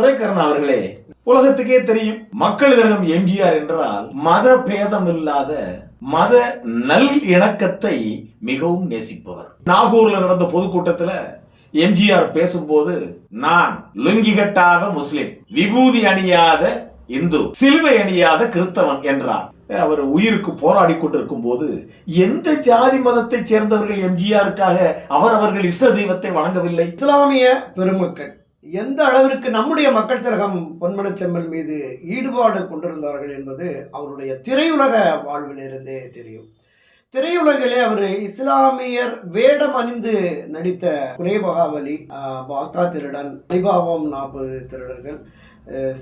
துரைக்கரன் அவர்களே உலகத்துக்கே தெரியும் மக்கள் எம்ஜிஆர் என்றால் மத பேதம் இல்லாத மத நல் இணக்கத்தை மிகவும் நேசிப்பவர். நாகூர்ல நடந்த பொதுக்கூட்டத்துல எம்ஜிஆர் பேசும்போது நான் லுங்கி கட்டாத முஸ்லிம் விபூதி அணியாத இந்து சிலுவை அணியாத கிறிஸ்தவன் என்றார். அவர் உயிருக்கு போராடி கொண்டிருக்கும் போது எந்த ஜாதி மதத்தைச் சேர்ந்தவர்கள் எம்ஜிஆருக்காக அவர்கள் இஷ்ட தெய்வத்தை வணங்கவில்லை இஸ்லாமிய பெருமக்கள் எந்த அளவிற்கு நம்முடைய மக்கள் திலகம் பொன்மனச்செம்மல் மீது ஈடுபாடு கொண்டிருந்தார்கள் என்பது அவருடைய திரையுலக வாழ்விலிருந்தே தெரியும். திரையுலகிலே அவர் இஸ்லாமியர் வேடம் அணிந்து நடித்த குலேபகாவலி பாக்தா திருடன் அலிபாபம் நாற்பது திருடர்கள்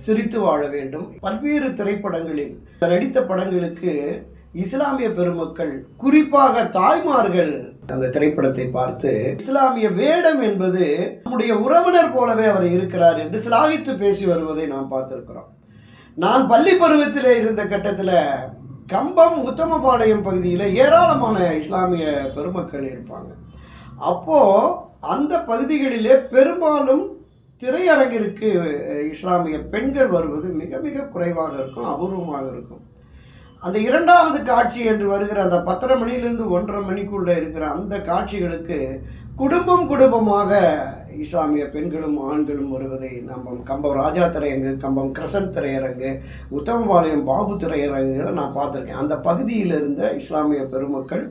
சிரித்து வாழ வேண்டும். பல்வேறு திரைப்படங்களில் நடித்த படங்களுக்கு இஸ்லாமிய பெருமக்கள் குறிப்பாக தாய்மார்கள். அந்த திரைப்படத்தை பார்த்து இஸ்லாமிய வேடம் என்பது நம்முடைய உறவினர் போலவே அவர் இருக்கிறார் என்று சிலாகித்து பேசி வருவதை நாம் பார்த்திருக்கிறோம். நான் பள்ளி பருவத்தில் இருந்த கட்டத்தில் கம்பம் உத்தமபாளையம் பகுதியில் ஏராளமான இஸ்லாமிய பெருமக்கள் இருப்பாங்க. அப்போது அந்த பகுதிகளிலே பெரும்பாலும் திரையரங்கிற்கு இஸ்லாமிய பெண்கள் வருவது மிக மிக குறைவாக இருக்கும் அபூர்வமாக இருக்கும். அந்த இரண்டாவது காட்சி என்று வருகிற அந்த பத்தரை மணியிலிருந்து ஒன்றரை மணிக்குள்ளே இருக்கிற அந்த காட்சிகளுக்கு குடும்பம் குடும்பமாக இஸ்லாமிய பெண்களும் ஆண்களும் வருவதை நம்ம கம்பம் ராஜா திரையரங்கு கம்பம் கிரசன் திரையரங்கு உத்தமபாளையம் பாபு திரையரங்குகளை நான் பார்த்துருக்கேன். அந்த பகுதியில் இருந்த இஸ்லாமிய பெருமக்கள்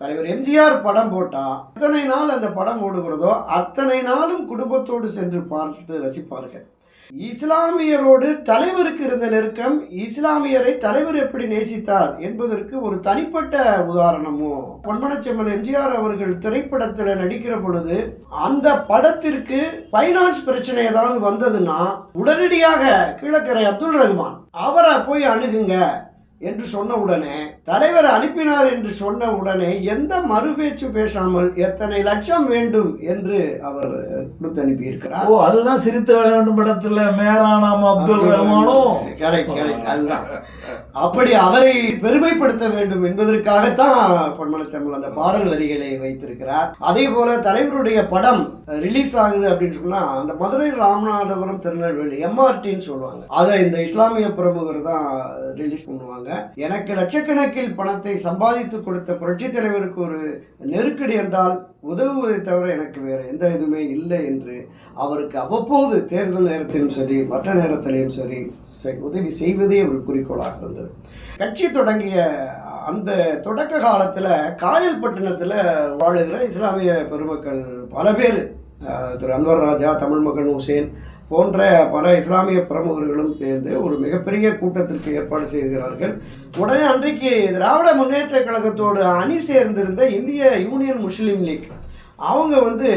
தலைவர் எம்ஜிஆர் படம் போட்டால் அத்தனை நாள் அந்த படம் ஓடுகிறதோ அத்தனை நாளும் குடும்பத்தோடு சென்று பார்த்து ரசிப்பார்கள். இஸ்லாமியரோடு தலைவருக்கு இருந்த நெருக்கம் இஸ்லாமியரை தலைவர் எப்படி நேசித்தார் என்பதற்கு ஒரு தனிப்பட்ட உதாரணமும் பொன்மனச்செம்மல் எம்ஜிஆர் அவர்கள் திரைப்படத்தில் நடிக்கிற பொழுது அந்த படத்திற்கு ஃபைனான்ஸ் பிரச்சனை ஏதாவது வந்ததுன்னா உடனடியாக கீழக்கரை அப்துல் ரஹ்மான் அவரை போய் அணுகுங்க என்று சொன்ன உடனே தலைவர் அனுப்பினார் என்று சொன்ன உடனே எந்த மறுபேச்சு பேசாமல் எத்தனை லட்சம் வேண்டும் என்று அவர் கொடுத்து அனுப்பியிருக்கிறார். ஓ அதுதான் சிரித்த வேலை வேண்டும் படத்துல மேரானாம் அப்துல் ரஹ்மானோ? கரெக்ட் கரெக்ட் அதுதான். அப்படி அவரை பெருமைப்படுத்த வேண்டும் என்பதற்காகத்தான் பொன்மனச்செம்மல் அந்த பாடல் வரிகளை வைத்திருக்கிறார். அதே போல தலைவருடைய படம் ரிலீஸ் ஆகுது அப்படின்னு சொன்னா அந்த மதுரை ராமநாதபுரம் திருநெல்வேலி எம்ஆர்டின்னு சொல்லுவாங்க. அதை இந்த இஸ்லாமிய பிரமுகர் தான் ரிலீஸ் பண்ணுவாங்க. எனக்கு லட்சக்கணக்கில் பணத்தை சம்பாதித்து கொடுத்த புரட்சி தலைவருக்கு ஒரு நெருக்கடி என்றால் உதவுவதை தவிர எனக்கு வேறு எந்த இதுவுமே இல்லை என்று அவருக்கு அவ்வப்போது தேர்தல் நேரத்திலும் சரி மற்ற நேரத்திலையும் சரி உதவி செய்வதே ஒரு குறிக்கோளாக இருந்தது. கட்சி தொடங்கிய அந்த தொடக்க காலத்தில் காயல்பட்டினத்தில் வாழுகிற இஸ்லாமிய பெருமக்கள் பல பேர். திரு அன்வர் ராஜா தமிழ் மகன் ஹுசேன் போன்ற பல இஸ்லாமிய பிரமுகர்களும் சேர்ந்து ஒரு மிகப்பெரிய கூட்டத்திற்கு ஏற்பாடு செய்கிறார்கள். உடனே அன்றைக்கு திராவிட முன்னேற்ற கழகத்தோடு அணி சேர்ந்திருந்த இந்திய யூனியன் முஸ்லீம் லீக். அவங்க வந்து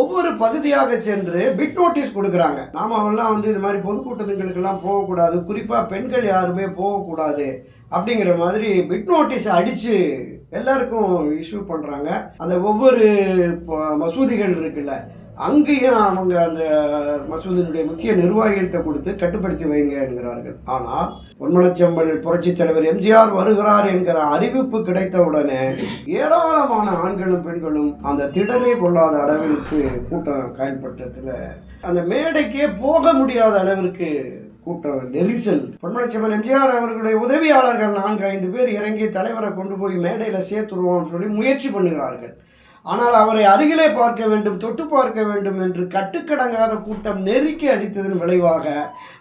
ஒவ்வொரு பகுதியாக சென்று பிட் நோட்டீஸ் கொடுக்குறாங்க. நாமெல்லாம் வந்து இது மாதிரி பொதுக்கூட்டத்துங்களுக்கெல்லாம் போகக்கூடாது. குறிப்பாக பெண்கள் யாருமே போகக்கூடாது அப்படிங்கிற மாதிரி பிட் நோட்டீஸ் அடித்து எல்லாருக்கும் இஷ்யூ பண்ணுறாங்க அந்த ஒவ்வொரு மசூதிகள் இருக்குல்ல அங்கேயும் அவங்க அந்த மசூதினுடைய முக்கிய நிர்வாகிகள்கிட்ட கொடுத்து கட்டுப்படுத்தி வைங்க என்கிறார்கள். ஆனால் பொன்மனச்செம்பல் புரட்சித் தலைவர் எம்ஜிஆர் வருகிறார் என்கிற அறிவிப்பு கிடைத்தவுடனே ஏராளமான ஆண்களும் பெண்களும் அந்த திடலே கொள்ளாத அளவிற்கு கூட்டம் காயல்பட்டத்தில் அந்த மேடைக்கே போக முடியாத அளவிற்கு கூட்டம் நெரிசல். பொன்மனச்செம்மல் எம்ஜிஆர் அவர்களுடைய உதவியாளர்கள் நான்கு ஐந்து பேர் இறங்கி தலைவரை கொண்டு போய் மேடையில் சேர்த்துருவோம்னு சொல்லி முயற்சி பண்ணுகிறார்கள். ஆனால் அவரை அருகிலே பார்க்க வேண்டும் தொட்டு பார்க்க வேண்டும் என்று கட்டுக்கடங்காத கூட்டம் நெருக்கி அடித்ததன் விளைவாக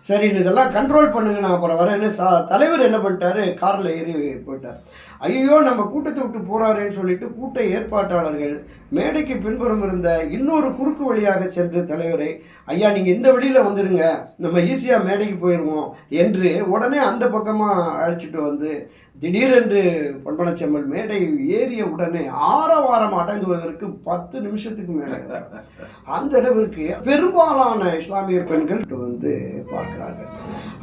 சரி இதெல்லாம் கண்ட்ரோல் பண்ணுங்க நான் அப்புறம் வரேன்னு சா தலைவர் என்ன பண்ணிட்டாரு? காரில் ஏறி போயிட்டார். ஐயோ நம்ம கூட்டத்தை விட்டு போகிறாரேன்னு சொல்லிட்டு கூட்ட ஏற்பாட்டாளர்கள் மேடைக்கு பின்புறம் இருந்த இன்னொரு குறுக்கு வழியாக சென்ற தலைவரை ஐயா நீங்கள் இந்த வழியில் வந்துடுங்க நம்ம ஈஸியாக மேடைக்கு போயிடுவோம் என்று உடனே அந்த பக்கமாக அழைச்சிட்டு வந்து திடீரென்று பொன்பனச்செம்மல் மேடை ஏறிய உடனே ஆரவாரம் அடங்குவதற்கு பத்து நிமிஷத்துக்கு மேலே. அந்த அளவிற்கு பெரும்பாலான இஸ்லாமிய பெண்கள் வந்து பார்க்கிறார்கள்.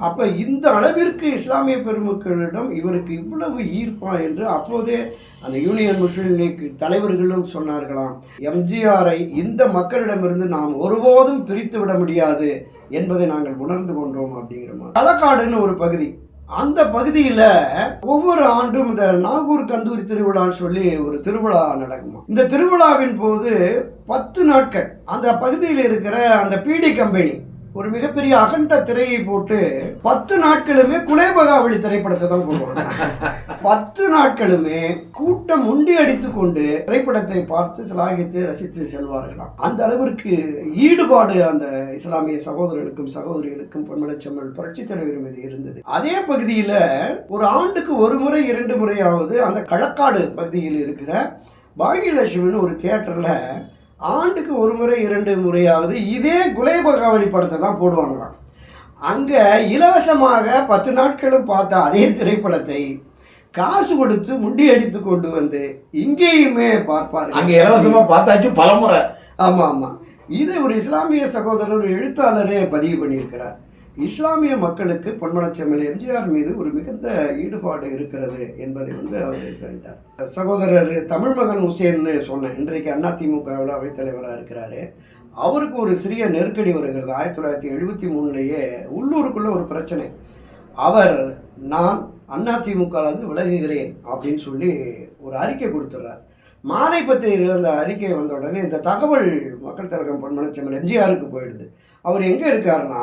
அப்போ இந்த அளவிற்கு இஸ்லாமிய பெருமக்களிடம் இவருக்கு இவ்வளவு ஈர்ப்பா என்று அப்போதே அந்த யூனியன் முஸ்லீம் லீக் தலைவர்களும் சொன்னார்களாம். எம்ஜிஆரை இந்த மக்களிடமிருந்து நாம் ஒருபோதும் பிரித்து விட முடியாது என்பதை நாங்கள் உணர்ந்து கொண்டோம் அப்படிங்கிற மாதிரி. களக்காடுன்னு ஒரு பகுதி. அந்த பகுதியில் ஒவ்வொரு ஆண்டும் இந்த நாகூர் கந்தூரி திருவிழான்னு சொல்லி ஒரு திருவிழா நடக்குமா இந்த திருவிழாவின் போது பத்து நாட்கள். அந்த பகுதியில் இருக்கிற அந்த பிடி கம்பெனி ஒரு மிகப்பெரிய அகண்ட திரையை போட்டு பத்து நாட்களுமே குலேபகாவளி திரைப்படத்தை தான் போடுவாங்க பத்து நாட்களுமே கூட்டம் முண்டி அடித்து கொண்டு திரைப்படத்தை பார்த்து சிலாகித்து ரசித்து செல்வார்களாம். அந்த அளவிற்கு ஈடுபாடு அந்த இஸ்லாமிய சகோதரர்களுக்கும் சகோதரிகளுக்கும் பொன்மலச்செம்மல் புரட்சி தலைவர் மீது இருந்தது. அதே பகுதியில் ஒரு ஆண்டுக்கு ஒரு முறை இரண்டு முறையாவது அந்த களக்காடு பகுதியில் இருக்கிற பாகியலட்சுமின்னு ஒரு தியேட்டரில் ஆண்டுக்கு ஒரு முறை இரண்டு முறையாவது இதே குலேபகாவலி படத்தை தான் போடுவாங்களாம். அங்கே இலவசமாக பத்து நாட்களும் பார்த்த அதே திரைப்படத்தை காசு கொடுத்து முண்டி அடித்து கொண்டு வந்து இங்கேயுமே பார்ப்பார்கள். அங்க இலவசமா பார்த்தாச்சு பலமுறை. ஆமாம் ஆமாம். இதை ஒரு இஸ்லாமிய சகோதரர் எழுத்தாளரே பதிவு பண்ணியிருக்கிறார். இஸ்லாமிய மக்களுக்கு பொன்மனச்செம்மல் எம்ஜிஆர் மீது ஒரு மிகுந்த ஈடுபாடு இருக்கிறது என்பதை வந்து அவர் தெரிவித்தார். சகோதரர் தமிழ் மகன் ஹுசேன்னு சொன்னேன் இன்றைக்கு அதிமுகவில் அவைத்தலைவராக இருக்கிறாரு. அவருக்கு ஒரு சிறிய நெருக்கடி வருகிறது. ஆயிரத்தி தொள்ளாயிரத்தி எழுபத்தி மூணுலேயே உள்ளூருக்குள்ள ஒரு பிரச்சனை. அவர் நான் அதிமுகலேருந்து விலகுகிறேன் அப்படின்னு சொல்லி ஒரு அறிக்கை கொடுத்துட்றார். மாலை பத்திரிகையில் அந்த அறிக்கை வந்த உடனே இந்த தகவல் மக்கள் திலகம் பொன்மனச்செம்மல் எம்ஜிஆருக்கு போயிடுது. அவர் எங்கே இருக்காருன்னா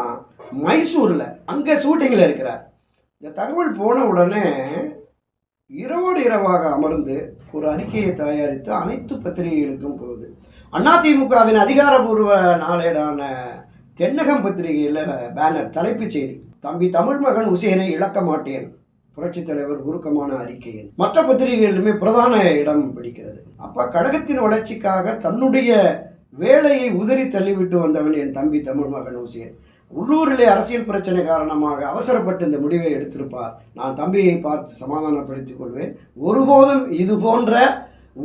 மைசூரில் அங்கே ஷூட்டிங்கில் இருக்கிறார். இந்த தகவல் போன உடனே இரவோடு இரவாக அமர்ந்து ஒரு அறிக்கையை தயாரித்து அனைத்து பத்திரிகைகளுக்கும் போகுது. அதிமுகவின் அதிகாரபூர்வ நாளேடான தென்னகம் பத்திரிகையில் பேனர் தலைப்புச் செய்தி. தம்பி தமிழ் மகன் உசேனை இழக்க மாட்டேன். புரட்சித் தலைவர் உருக்கமான அறிக்கையில். மற்ற பத்திரிகைகளிலுமே பிரதான இடம் பிடிக்கிறது. அப்ப கழகத்தின் வளர்ச்சிக்காக தன்னுடைய வேலையை உதறி தள்ளிவிட்டு வந்தவன் என் தம்பி தமிழ் மகன் உசேன். உள்ளூரிலே அரசியல் பிரச்சனை காரணமாக அவசரப்பட்டு இந்த முடிவை எடுத்திருப்பார். நான் தம்பியை பார்த்து சமாதானப்படுத்திக் கொள்வேன். ஒருபோதும் இது போன்ற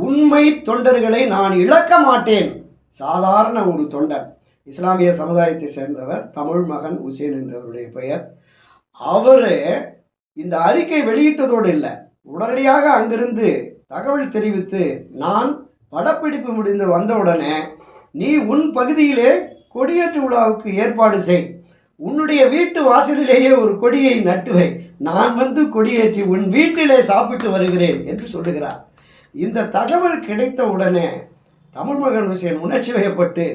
உண்மை தொண்டர்களை நான் இழக்க மாட்டேன். சாதாரண ஒரு தொண்டர். இஸ்லாமிய சமுதாயத்தை சேர்ந்தவர் தமிழ் மகன் உசேன் என்றவருடைய பெயர். அவர் இந்த அறிக்கை வெளியிட்டதோடு இல்லை உடனடியாக அங்கிருந்து தகவல் தெரிவித்து நான் படப்பிடிப்பு முடிந்து வந்தவுடனே நீ உன் பகுதியிலே கொடியேற்று விழாவுக்கு ஏற்பாடு செய். உன்னுடைய வீட்டு வாசலிலேயே ஒரு கொடியை நட்டு வை நான் வந்து கொடியேற்றி உன் வீட்டிலே சாப்பிட்டு வருகிறேன் என்று சொல்லுகிறார். இந்த தகவல் கிடைத்த உடனே தமிழ் மகன் ஹுசேன் உணர்ச்சி வயப்பட்டு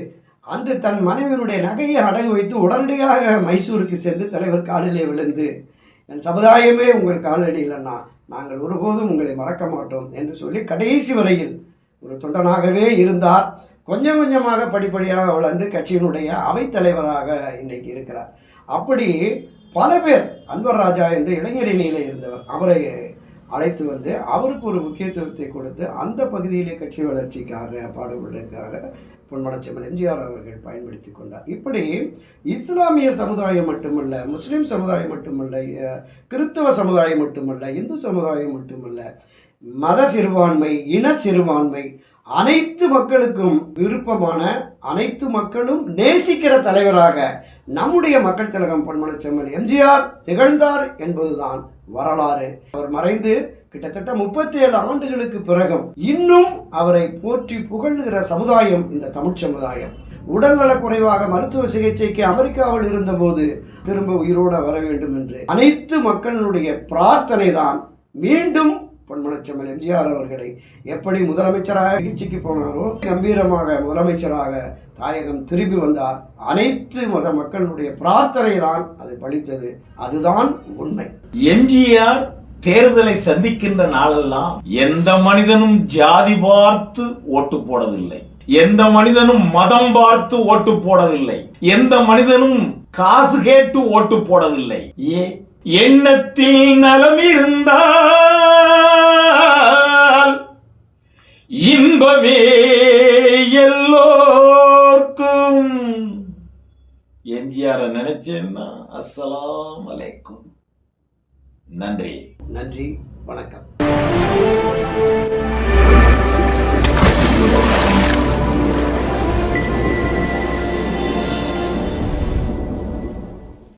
அன்று தன் மனைவியினுடைய நகையை அடகு வைத்து உடனடியாக மைசூருக்கு சென்று தலைவர் காலிலே விழுந்து என் சமுதாயமே உங்கள் காலடியில் அண்ணா நாங்கள் ஒருபோதும் உங்களை மறக்க மாட்டோம் என்று சொல்லி கடைசி வரையில் ஒரு தொண்டனாகவே இருந்தார். கொஞ்சம் கொஞ்சமாக படிப்படியாக வளர்ந்து கட்சியினுடைய அவைத்தலைவராக இன்றைக்கு இருக்கிறார். அப்படி பல பேர் அன்வர் ராஜா என்று இளைஞரணியில் இருந்தவர் அவரை அழைத்து வந்து அவருக்கு ஒரு முக்கியத்துவத்தை கொடுத்து அந்த பகுதியிலே கட்சி வளர்ச்சிக்காக பாடுபடுவதற்காக பொன்மனச்செம்மல் எம்ஜிஆர் அவர்கள் பயன்படுத்தி கொண்டார். இப்படி இஸ்லாமிய சமுதாயம் மட்டுமல்ல முஸ்லீம் சமுதாயம் மட்டுமல்ல கிறிஸ்தவ சமுதாயம் மட்டுமல்ல இந்து சமுதாயம் மட்டுமல்ல மத சிறுபான்மை இன சிறுபான்மை அனைத்து மக்களுக்கும் விருப்பமான அனைத்து மக்களும் நேசிக்கிற தலைவராக நம்முடைய மக்கள் திலகம் பொன்மனச்செம்மல் எம்ஜிஆர் திகழ்ந்தார் என்பதுதான் வரலாறு. அவர் மறைந்து கிட்டத்தட்ட முப்பத்தி ஏழு ஆண்டுகளுக்கு பிறகும் இன்னும் அவரை போற்றி புகழ்கிற சமுதாயம் இந்த தமிழ் சமுதாயம். உடல்நலக் குறைவாக மருத்துவ சிகிச்சைக்கு அமெரிக்காவில் இருந்தபோது திரும்ப உயிரோட வர வேண்டும் என்று அனைத்து மக்களுடைய பிரார்த்தனை தான் மீண்டும் பொன்மனச்செம்மல் எம்ஜிஆர் அவர்களை எப்படி முதலமைச்சராக சிகிச்சைக்கு போனாரோ கம்பீரமாக முதலமைச்சராக தாயகம் திரும்பி வந்தார். அனைத்து மத மக்களுடைய பிரார்த்தனை தான் அது பழித்தது. அதுதான் உண்மை. எம்ஜிஆர் தேர்தலை சந்திக்கின்ற நாளெல்லாம் எந்த மனிதனும் ஜாதி பார்த்து ஓட்டு போடவில்லை. எந்த மனிதனும் மதம் பார்த்து ஓட்டு போடவில்லை. எந்த மனிதனும் காசு கேட்டு ஓட்டு போடவில்லை. ஏ எண்ணத்தில் நலம் இருந்தால் இன்பமே எல்லோர்க்கும். எம்ஜிஆர் நினைச்சேன்னா அஸ்ஸலாம் வலைக்கும் நன்றி. நன்றி வணக்கம்.